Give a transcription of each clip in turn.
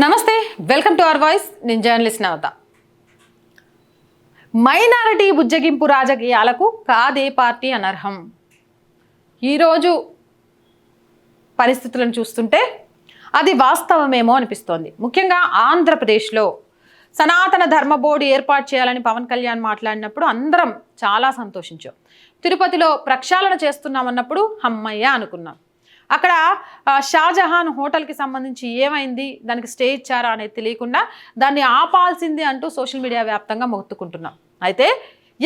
నమస్తే welcome to our voice. నేను journalist Navatha. Minority బుజ్జగింపు రాజకీయాలకు కాదే పార్టీ అనర్హం. ఈరోజు పరిస్థితులను చూస్తుంటే అది వాస్తవమేమో అనిపిస్తోంది. ముఖ్యంగా ఆంధ్రప్రదేశ్లో సనాతన ధర్మ బోర్డు ఏర్పాటు చేయాలని పవన్ కళ్యాణ్ మాట్లాడినప్పుడు అందరం చాలా సంతోషించాం. తిరుపతిలో ప్రక్షాళన చేస్తున్నామన్నప్పుడు అమ్మయ్య అనుకున్నాం. అక్కడ షాజహాన్ హోటల్కి సంబంధించి ఏమైంది? దానికి స్టే ఇచ్చారా అనేది తెలియకుండా దాన్ని ఆపాల్సింది అంటూ సోషల్ మీడియా వ్యాప్తంగా మొత్తుకుంటున్నాం. అయితే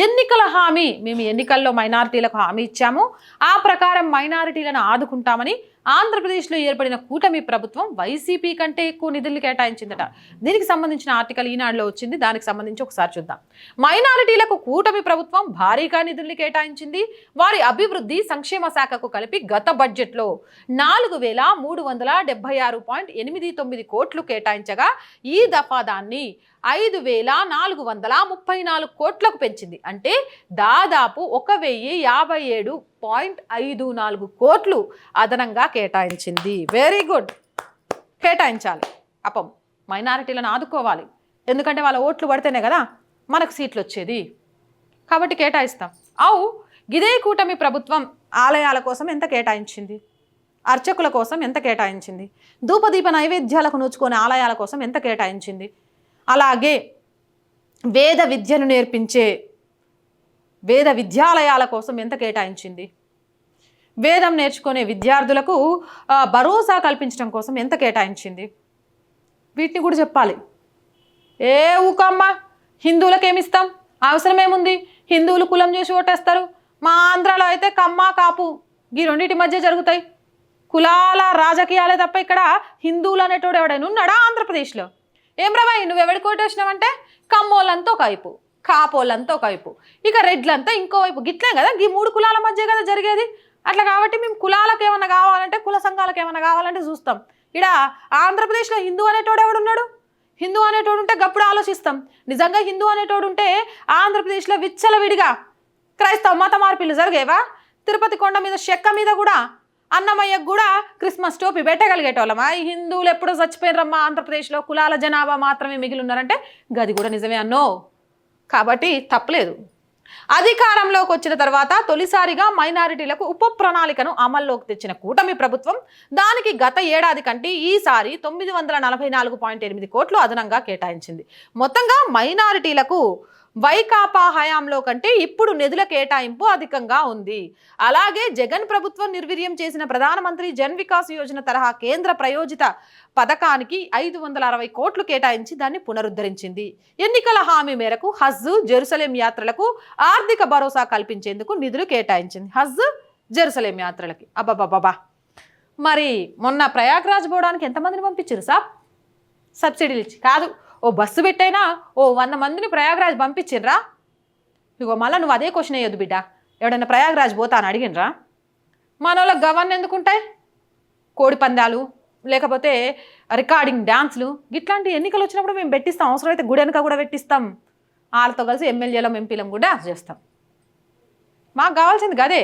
ఎన్నికల హామీ మేము ఎన్నికల్లో మైనారిటీలకు హామీ ఇచ్చాము. ఆ ప్రకారం మైనారిటీలను ఆదుకుంటామని ఆంధ్రప్రదేశ్లో ఏర్పడిన కూటమి ప్రభుత్వం వైసీపీ కంటే ఎక్కువ నిధులు కేటాయించిందట. దీనికి సంబంధించిన ఆర్టికల్ ఈనాడులో వచ్చింది. దానికి సంబంధించి ఒకసారి చూద్దాం. మైనారిటీలకు కూటమి ప్రభుత్వం భారీగా నిధుల్ని కేటాయించింది. వారి అభివృద్ధి సంక్షేమ శాఖకు కలిపి గత బడ్జెట్లో నాలుగు వేల మూడు వందల డెబ్బై ఆరు పాయింట్ ఎనిమిది తొమ్మిది కోట్లు కేటాయించగా ఈ దఫా దాన్ని ఐదు వేల నాలుగు వందల ముప్పై నాలుగు కోట్లకు పెంచింది. అంటే దాదాపు ఒక వెయ్యి యాభై ఏడు పాయింట్ ఐదు నాలుగు కోట్లు అదనంగా కేటాయించింది. వెరీ గుడ్ కేటాయించాలి. అపం మైనారిటీలను ఆదుకోవాలి. ఎందుకంటే వాళ్ళ ఓట్లు పడితేనే కదా మనకు సీట్లు వచ్చేది కాబట్టి కేటాయిస్తాం. అవు గిదే కూటమి ప్రభుత్వం ఆలయాల కోసం ఎంత కేటాయించింది? అర్చకుల కోసం ఎంత కేటాయించింది? ధూపదీప నైవేద్యాలకు నోచుకునే ఆలయాల కోసం ఎంత కేటాయించింది? అలాగే వేద విద్యను నేర్పించే వేద విద్యాలయాల కోసం ఎంత కేటాయించింది? వేదం నేర్చుకునే విద్యార్థులకు భరోసా కల్పించడం కోసం ఎంత కేటాయించింది? వీటిని కూడా చెప్పాలి. ఏ ఊకమ్మ? హిందువులకేమిస్తాం? అవసరమేముంది? హిందువులు కులం చూసి ఓటేస్తారు. మా ఆంధ్రాలో అయితే కమ్మ కాపు ఈ రెండింటి మధ్య జరుగుతాయి. కులాల రాజకీయాలే తప్ప ఇక్కడ హిందువులు అనేటోడు ఎవడైనా ఉన్నాడా ఆంధ్రప్రదేశ్లో? ఏం రవాయి నువ్వు ఎవడికి ఓటేసినావంటే కమ్మోళ్ళంతో ఒక కాపోలంతా ఒక వైపు ఇక రెడ్లంతా ఇంకో వైపు గిట్లే కదా? ఈ మూడు కులాల మధ్య కదా జరిగేది? అట్లా కాబట్టి మేము కులాలకు ఏమన్నా కావాలంటే కుల సంఘాలకు ఏమన్నా కావాలంటే చూస్తాం. ఇక్కడ ఆంధ్రప్రదేశ్లో హిందూ అనేటోడు ఎవడున్నాడు? హిందూ అనేటోడు ఉంటే గప్పుడు ఆలోచిస్తాం. నిజంగా హిందూ అనేటోడు ఉంటే ఆంధ్రప్రదేశ్లో విచ్చలవిడిగా క్రైస్తవ మత మార్పులు జరిగేవా? తిరుపతి కొండ మీద చెక్క మీద కూడా అన్నమయ్యకు కూడా క్రిస్మస్ టోపీ పెట్టగలిగేటోళ్ళమా? ఈ హిందువులు ఎప్పుడో చచ్చిపోయినరమ్మా ఆంధ్రప్రదేశ్లో కులాల జనాభా మాత్రమే మిగిలి ఉన్నారంటే గది కూడా నిజమే అన్నో. కాబట్టి తప్పలేదు. అధికారంలోకి వచ్చిన తర్వాత తొలిసారిగా మైనారిటీలకు ఉప ప్రణాళికను అమల్లోకి తెచ్చిన కూటమి ప్రభుత్వం దానికి గత ఏడాది కంటే ఈసారి తొమ్మిది వందల నలభై నాలుగు పాయింట్ ఎనిమిది కోట్లు అదనంగా కేటాయించింది. మొత్తంగా మైనారిటీలకు వైకాపా హయాంలో కంటే ఇప్పుడు నిధుల కేటాయింపు అధికంగా ఉంది. అలాగే జగన్ ప్రభుత్వం నిర్వీర్యం చేసిన ప్రధానమంత్రి జన్ వికాస్ యోజన తరహా కేంద్ర ప్రయోజిత పథకానికి ఐదు వందల అరవై కోట్లు కేటాయించి దాన్ని పునరుద్ధరించింది. ఎన్నికల హామీ మేరకు హజ్ జెరూసలేం యాత్రలకు ఆర్థిక భరోసా కల్పించేందుకు నిధులు కేటాయించింది. హజ్ జెరూసలేం యాత్రలకి. అబ్బాబాబా మరి మొన్న ప్రయాగ్రాజ్ పోవడానికి ఎంతమందిని పంపించారు సాబ్? సబ్సిడీలు ఇచ్చి. కాదు ఓ బస్సు పెట్టైనా ఓ వంద మందిని ప్రయాగరాజ్ పంపించిండ్రా ఇగో మళ్ళీ నువ్వు అదే క్వశ్చన్ అయ్యొద్దు బిడ్డ. ఎవడన్నా ప్రయాగరాజ్ పోతా అని అడిగినరా మన గవర్న్ గవర్న ఎందుకుంటాయి? కోడి పందాలు లేకపోతే రికార్డింగ్ డ్యాన్స్లు ఇట్లాంటి ఎన్నికలు వచ్చినప్పుడు మేము పెట్టిస్తాం. అవసరమైతే గుడి వెనక కూడా పెట్టిస్తాం. వాళ్ళతో కలిసి ఎమ్మెల్యేలం ఎంపీలం కూడా చేస్తాం. మాకు కావాల్సింది గదే.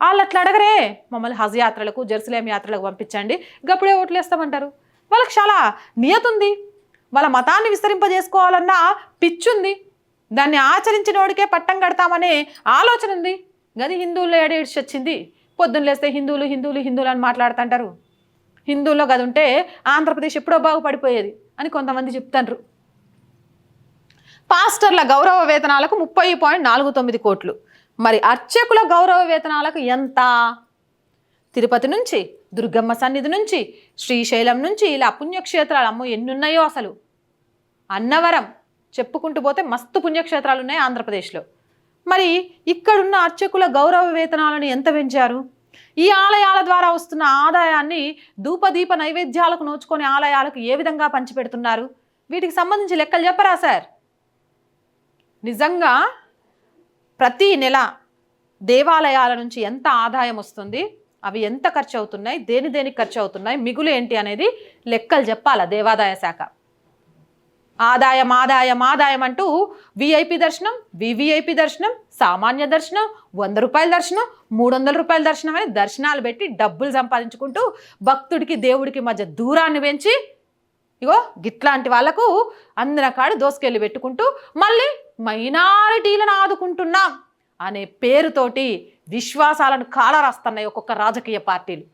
వాళ్ళు అట్లా అడగరే. మమ్మల్ని హజ్ యాత్రలకు జెరూసలేం యాత్రలకు పంపించండి. గప్పుడే ఓట్లు వేస్తామంటారు వాళ్ళకి చాలా నియత ఉంది వాళ్ళ మతాన్ని విస్తరింపజేసుకోవాలన్న పిచ్చుంది. దాన్ని ఆచరించిన వాడికే పట్టం కడతామనే ఆలోచన ఉంది గది హిందువుల్లో ఏడేడ్చి వచ్చింది? పొద్దున్న లేస్తే హిందువులు హిందువులు హిందువులు అని మాట్లాడుతుంటారు. హిందువుల్లో గది ఉంటే ఆంధ్రప్రదేశ్ ఎప్పుడో బాగుపడిపోయేది అని కొంతమంది చెప్తాండ్రు. పాస్టర్ల గౌరవ వేతనాలకు ముప్పై పాయింట్ నాలుగు తొమ్మిది కోట్లు. మరి అర్చకుల గౌరవ వేతనాలకు ఎంత? తిరుపతి నుంచి దుర్గమ్మ సన్నిధి నుంచి శ్రీశైలం నుంచి ఇలా పుణ్యక్షేత్రాలు అమ్మో ఎన్ని ఉన్నాయో అసలు? అన్నవరం చెప్పుకుంటూ పోతే మస్తు పుణ్యక్షేత్రాలు ఉన్నాయి ఆంధ్రప్రదేశ్లో. మరి ఇక్కడున్న అర్చకుల గౌరవ వేతనాలను ఎంత పెంచారు? ఈ ఆలయాల ద్వారా వస్తున్న ఆదాయాన్ని ధూపదీప నైవేద్యాలకు నోచుకొని ఆలయాలకు ఏ విధంగా పంచిపెడుతున్నారు? వీటికి సంబంధించి లెక్కలు చెప్పరా సార్? నిజంగా ప్రతి నెల దేవాలయాల నుంచి ఎంత ఆదాయం వస్తుంది? అవి ఎంత ఖర్చు అవుతున్నాయి దేని దేనికి ఖర్చు అవుతున్నాయి మిగులు ఏంటి అనేది లెక్కలు చెప్పాలా దేవాదాయ శాఖ? ఆదాయం ఆదాయం ఆదాయం అంటూ విఐపి దర్శనం వివిఐపి దర్శనం సామాన్య దర్శనం వంద రూపాయల దర్శనం మూడు వందల రూపాయల దర్శనం అని దర్శనాలు పెట్టి డబ్బులు సంపాదించుకుంటూ భక్తుడికి దేవుడికి మధ్య దూరాన్ని పెంచి ఇగో గిట్లాంటి వాళ్ళకు అందిన కాడి దోసుకెళ్ళి పెట్టుకుంటూ మళ్ళీ మైనారిటీలను ఆదుకుంటున్నాం అనే పేరుతోటి విశ్వాసాలను కాలరాస్తున్నాయి ఒక్కొక్క రాజకీయ పార్టీలు.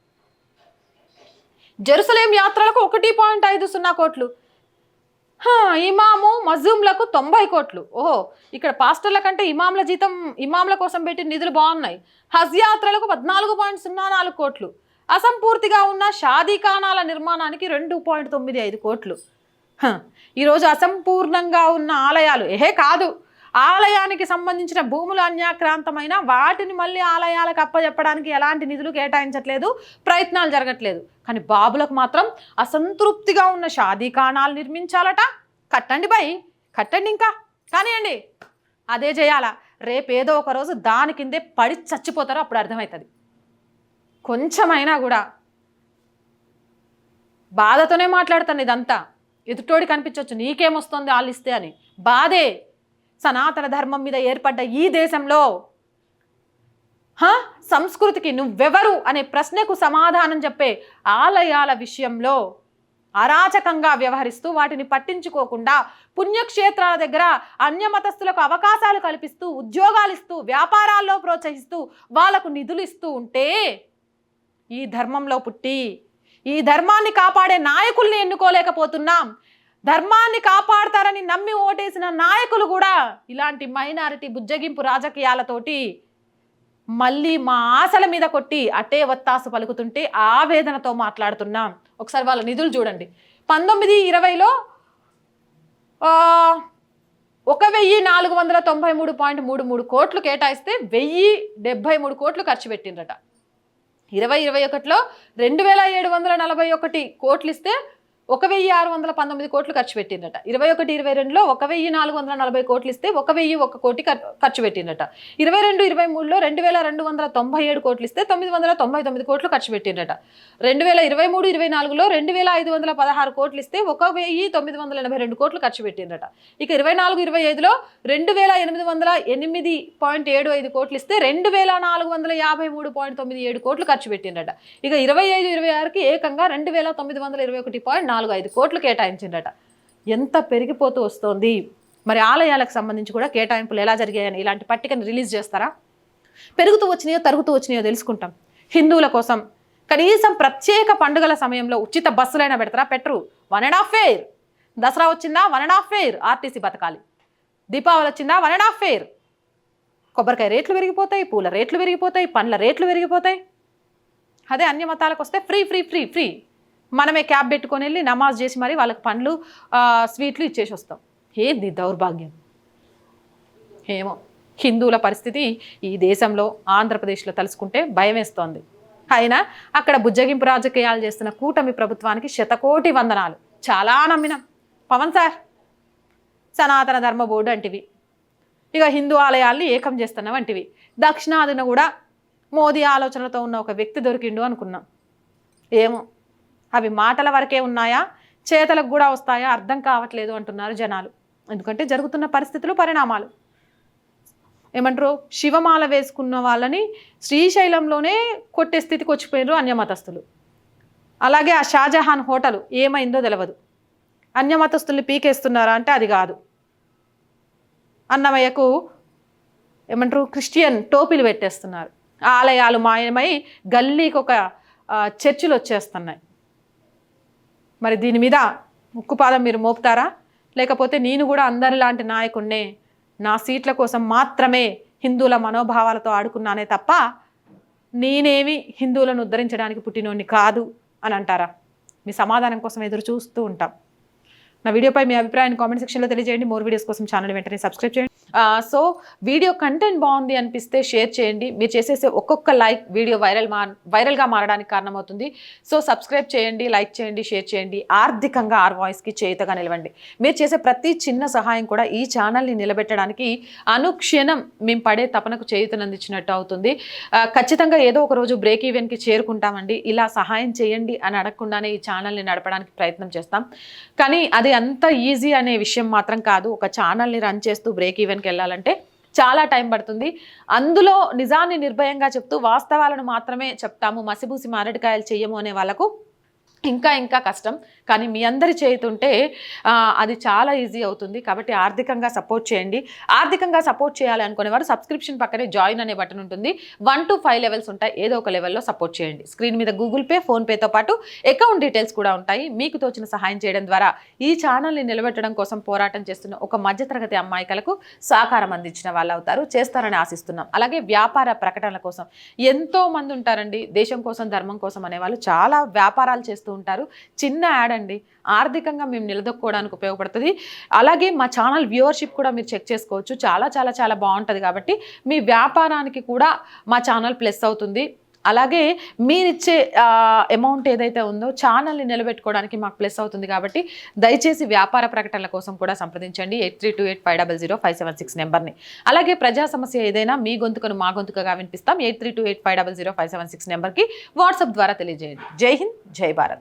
జెరూసలేం యాత్రలకు ఒకటి పాయింట్ ఐదు సున్నా కోట్లు ఇమాము మజూమ్లకు తొంభై కోట్లు. ఓహో ఇక్కడ పాస్టర్ల కంటే ఇమాంల జీతం ఇమాంల కోసం పెట్టిన నిధులు బాగున్నాయి. హజ్ యాత్రలకు పద్నాలుగు పాయింట్ సున్నా నాలుగు కోట్లు. అసంపూర్తిగా ఉన్న షాదీఖానాల నిర్మాణానికి రెండు పాయింట్ తొమ్మిది ఐదు కోట్లు. ఈరోజు అసంపూర్ణంగా ఉన్న ఆలయాలు. ఏహే కాదు. ఆలయానికి సంబంధించిన భూములు అన్యాక్రాంతమైన వాటిని మళ్ళీ ఆలయాలకు అప్పచెప్పడానికి ఎలాంటి నిధులు కేటాయించట్లేదు ప్రయత్నాలు జరగట్లేదు. కానీ బాబులకు మాత్రం అసంతృప్తిగా ఉన్న షాదీఖానాలు నిర్మించాలట. కట్టండి బై కట్టండి ఇంకా. కానివ్వండి అదే చేయాలా. రేపేదో ఒక రోజు దాని కిందే పడి చచ్చిపోతారో అప్పుడు అర్థమవుతుంది కొంచెమైనా కూడా బాధతోనే మాట్లాడుతాను ఇదంతా. ఎదుటోడి కనిపించవచ్చు నీకేమొస్తుంది వాళ్ళు ఇస్తే అని. బాధే. సనాతన ధర్మం మీద ఏర్పడ్డ ఈ దేశంలో హ? సంస్కృతికి నువ్వెవరు అనే ప్రశ్నకు సమాధానం చెప్పే ఆలయాల విషయంలో అరాచకంగా వ్యవహరిస్తూ వాటిని పట్టించుకోకుండా పుణ్యక్షేత్రాల దగ్గర అన్యమతస్థులకు అవకాశాలు కల్పిస్తూ ఉద్యోగాలు ఇస్తూ వ్యాపారాల్లో ప్రోత్సహిస్తూ వాళ్ళకు నిధులు ఇస్తూ ఉంటే ఈ ధర్మంలో పుట్టి ఈ ధర్మాన్ని కాపాడే నాయకుల్ని ఎన్నుకోలేకపోతున్నాం ధర్మాన్ని కాపాడతారని నమ్మి ఓటేసిన నాయకులు కూడా ఇలాంటి మైనారిటీ బుజ్జగింపు రాజకీయాలతోటి మళ్ళీ మా ఆశల మీద కొట్టి అటే వత్తాసు పలుకుతుంటే ఆవేదనతో మాట్లాడుతున్నాం. ఒకసారి వాళ్ళ నిధులు చూడండి. పంతొమ్మిది ఇరవైలో ఒక వెయ్యి నాలుగు వందల తొంభై మూడు పాయింట్ మూడు మూడు కోట్లు కేటాయిస్తే వెయ్యి డెబ్బై మూడు కోట్లు ఖర్చు పెట్టిండ్రట. ఇరవై ఇరవై ఒకటిలో రెండు వేల ఏడు వందల నలభై ఒకటి కోట్లు ఇస్తే ఒక వెయ్యి ఆరు వందల పంతొమ్మిది కోట్లు ఖర్చు పెట్టిందట. ఇరవై ఒకటి ఇరవై రెండులో ఒక వెయ్యి నాలుగు వందల నలభై కోట్లు ఇస్తే ఒక వెయ్యి ఒక కోటి ఖర్చు పెట్టిందట. ఇరవై రెండు ఇరవై మూడులో రెండు వేల రెండు వందల తొంభై ఏడు కోట్లు ఇస్తే తొమ్మిది వందల తొంభై తొమ్మిది కోట్లు ఖర్చు పెట్టిందట. రెండు వేల ఇరవై మూడు ఇరవై నాలుగులో రెండు వేల ఐదు వందల పదహారు కోట్లు ఇస్తే ఒక వెయ్యి తొమ్మిది వందల ఎనభై రెండు కోట్లు ఖర్చు పెట్టిందట. ఇక ఇరవై నాలుగు ఇరవై ఐదులో రెండు వేల ఎనిమిది వందల ఎనిమిది పాయింట్ ఏడు ఐదు కోట్లు ఇస్తే రెండు వేల నాలుగు వందల యాభై మూడు పాయింట్ తొమ్మిది ఏడు కోట్లు ఖర్చు పెట్టిందట. ఇక ఇరవై ఐదు ఇరవై ఆరుకి ఏకంగా రెండు వేల తొమ్మిది వందల ఇరవై ఒకటి పాయింట్ నాలుగు ఐదు కోట్లు కేటాయించిండట ఎంత పెరిగిపోతూ వస్తోంది? మరి ఆలయాలకు సంబంధించి కూడా కేటాయింపులు ఎలా జరిగాయని ఇలాంటి పట్టికను రిలీజ్ చేస్తారా? పెరుగుతూ వచ్చినాయో తరుగుతూ వచ్చినాయో తెలుసుకుంటాం. హిందువుల కోసం కనీసం ప్రత్యేక పండుగల సమయంలో ఉచిత బస్సులైనా పెడతారా? పెట్టరు one and half fare Dasara వచ్చిందా? One and half fare RTC బతకాలి. దీపావళి వచ్చిందా? వన్ అండ్ హాఫ్ ఫేర్ కొబ్బరికాయ రేట్లు పెరిగిపోతాయి పూల రేట్లు పెరిగిపోతాయి పండ్ల రేట్లు పెరిగిపోతాయి. అదే అన్య మతాలకు వస్తే ఫ్రీ ఫ్రీ ఫ్రీ ఫ్రీ. మనమే క్యాబ్ పెట్టుకొని వెళ్ళి నమాజ్ చేసి మరి వాళ్ళకి పండ్లు స్వీట్లు ఇచ్చేసి వస్తాం. ఏంది దౌర్భాగ్యం? ఏమో. హిందువుల పరిస్థితి ఈ దేశంలో ఆంధ్రప్రదేశ్లో తలుసుకుంటే భయం వేస్తోంది అయినా అక్కడ బుజ్జగింపు రాజకీయాలు చేస్తున్న కూటమి ప్రభుత్వానికి శతకోటి వందనాలు. చాలా నమ్మినాం. పవన్ సార్ సనాతన ధర్మ బోర్డు అంటివి. ఇక హిందూ ఆలయాల్ని ఏకం చేస్తున్న వంటివి దక్షిణాదిన కూడా మోదీ ఆలోచనలతో ఉన్న ఒక వ్యక్తి దొరికిండు అనుకున్నాం. ఏమో. అవి మాటల వరకే ఉన్నాయా? చేతలకు కూడా వస్తాయా? అర్థం కావట్లేదు అంటున్నారు జనాలు. ఎందుకంటే జరుగుతున్న పరిస్థితులు పరిణామాలు. ఏమంటారు? శివమాల వేసుకున్న వాళ్ళని శ్రీశైలంలోనే కొట్టే స్థితికి వచ్చిపోయినారు అన్యమతస్తులు అలాగే ఆ షాజహాన్ హోటల్ ఏమైందో తెలియదు అన్యమతస్తుల్ని పీకేస్తున్నారా అంటే అది కాదు. అన్నమయ్యకు ఏమంటారు? క్రిస్టియన్ టోపీలు పెట్టేస్తున్నారు. ఆలయాలు మాయమై గల్లీకి ఒక చర్చిలు వచ్చేస్తున్నాయి మరి దీని మీద ముక్కుపాదం మీరు మోపుతారా? లేకపోతే నేను కూడా అందరిలాంటి నాయకుడినే నా సీట్ల కోసం మాత్రమే హిందువుల మనోభావాలతో ఆడుకున్నానే తప్ప నేనేమి హిందువులను ఉద్ధరించడానికి పుట్టినోడిని కాదు అని అంటారా? మీ సమాధానం కోసం ఎదురు చూస్తూ ఉంటాం. నా వీడియోపై మీ అభిప్రాయాన్ని కామెంట్ సెక్షన్లో తెలియజేయండి. మోర్ వీడియోస్ కోసం ఛానల్ వెంటనే సబ్స్క్రైబ్ చేయండి. సో వీడియో కంటెంట్ బాగుంది అనిపిస్తే షేర్ చేయండి. మీరు చేసేసే ఒక్కొక్క లైక్ వీడియో వైరల్ మా వైరల్గా మారడానికి కారణమవుతుంది. సో సబ్స్క్రైబ్ చేయండి లైక్ చేయండి షేర్ చేయండి. ఆర్థికంగా ఆర్ వాయిస్కి చేతగా నిలవండి. మీరు చేసే ప్రతి చిన్న సహాయం కూడా ఈ ఛానల్ని నిలబెట్టడానికి అనుక్షణం మేము పడే తపనకు చేయుతనందించినట్టు అవుతుంది. ఖచ్చితంగా ఏదో ఒక రోజు బ్రేక్ ఈవెన్కి చేరుకుంటామండి. ఇలా సహాయం చేయండి అని అడగకుండానే ఈ ఛానల్ని నడపడానికి ప్రయత్నం చేస్తాం. కానీ అది అంత ఈజీ అనే విషయం మాత్రం కాదు. ఒక ఛానల్ని రన్ చేస్తూ బ్రేక్ ఈవెన్ ఈవెన్కి వెళ్ళాలంటే చాలా టైం పడుతుంది. అందులో నిజాన్ని నిర్భయంగా చెప్తూ వాస్తవాలను మాత్రమే చెప్తాము. మసిబూసి మారడికాయలు చెయ్యము అనే వాళ్ళకు ఇంకా ఇంకా కష్టం. కానీ మీ అందరి చేయుతుంటే అది చాలా ఈజీ అవుతుంది. కాబట్టి ఆర్థికంగా సపోర్ట్ చేయండి. ఆర్థికంగా సపోర్ట్ చేయాలి అనుకునే వారు సబ్స్క్రిప్షన్ పక్కనే జాయిన్ అనే బటన్ ఉంటుంది. వన్ టు ఫైవ్ లెవెల్స్ ఉంటాయి. ఏదో ఒక లెవెల్లో సపోర్ట్ చేయండి. స్క్రీన్ మీద గూగుల్ పే ఫోన్పేతో పాటు అకౌంట్ డీటెయిల్స్ కూడా ఉంటాయి. మీకు తోచిన సహాయం చేయడం ద్వారా ఈ ఛానల్ని నిలబెట్టడం కోసం పోరాటం చేస్తున్న ఒక మధ్యతరగతి అమ్మాయికలకు సహకారం అందించిన వాళ్ళు అవుతారు. చేస్తారని ఆశిస్తున్నాం. అలాగే వ్యాపార ప్రకటనల కోసం ఎంతో మంది ఉంటారండి. దేశం కోసం ధర్మం కోసం అనేవాళ్ళు చాలా వ్యాపారాలు చేస్తూ ఉంటారు చిన్న యాడ్ అండి. ఆర్థికంగా మేము నిలదొక్కోవడానికి ఉపయోగపడుతుంది. అలాగే మా ఛానల్ వ్యూవర్షిప్ కూడా మీరు చెక్ చేసుకోవచ్చు. చాలా చాలా చాలా బాగుంటుంది కాబట్టి మీ వ్యాపారానికి కూడా మా ఛానల్ ప్లస్ అవుతుంది. అలాగే మీరిచ్చే అమౌంట్ ఏదైతే ఉందో ఛానల్ని నిలబెట్టుకోవడానికి మాకు ప్లస్ అవుతుంది కాబట్టి దయచేసి వ్యాపార ప్రకటనల కోసం కూడా సంప్రదించండి. Eight three two eight five double zero five seven six నెంబర్ని. అలాగే ప్రజా సమస్య ఏదైనా మీ గొంతుకను మా గొంతుకగా వినిపిస్తాం. Eight three two eight five double zero five seven six నెంబర్కి వాట్సాప్ ద్వారా తెలియజేయండి. జై హింద్ జై భారత్.